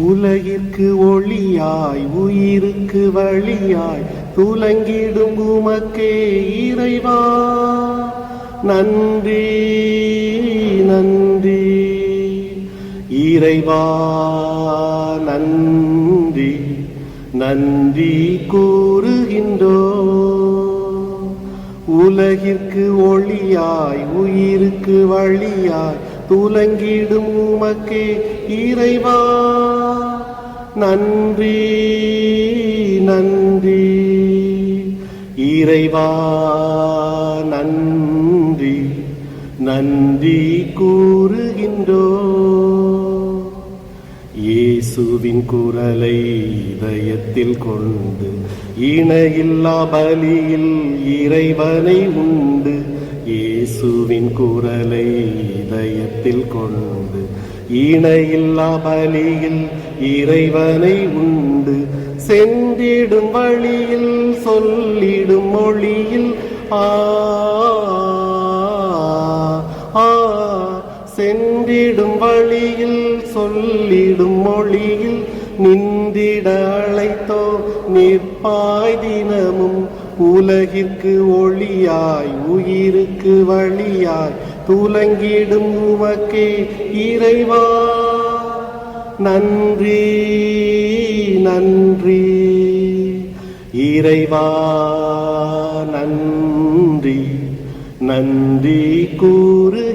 உலகிற்கு ஒளியாய் உயிருக்கு வழியாய் துலங்கிடும் உமக்கே இறைவா. நன்றி நன்றி. இறைவா நன்றி. நன்றி கூறுகின்றோ. உலகிற்கு ஒளியாய் உயிருக்கு வழியாய் துலங்கிடும் உமக்கே இறைவா. நன்றி நன்றி. இறைவா நன்றி. நன்றி கூறுகின்றோ. இயேசுவின் குரலை இதயத்தில் கொண்டு இணையில்லா பலியில் இறைவனை உண்டு. இயேசுவின் குரலை இதயத்தில் கொண்டு இணையில்லா பலியில் இறைவனை உண்டு. சென்றிடும் வழியில் சொல்லிடும் மொழியில் ஆ சென்றிடும் வழியில் சொல்லிடும் மொழியில் நின்றிட அழைத்தோ நிற்பாய் தினமும் உலகிற்கு ஒளியாய் உயிருக்கு வழியாய் துலங்கிடும் உமக்கே இறைவா. நன்றி நன்றி. இறைவா நன்றி. நன்றி கூறு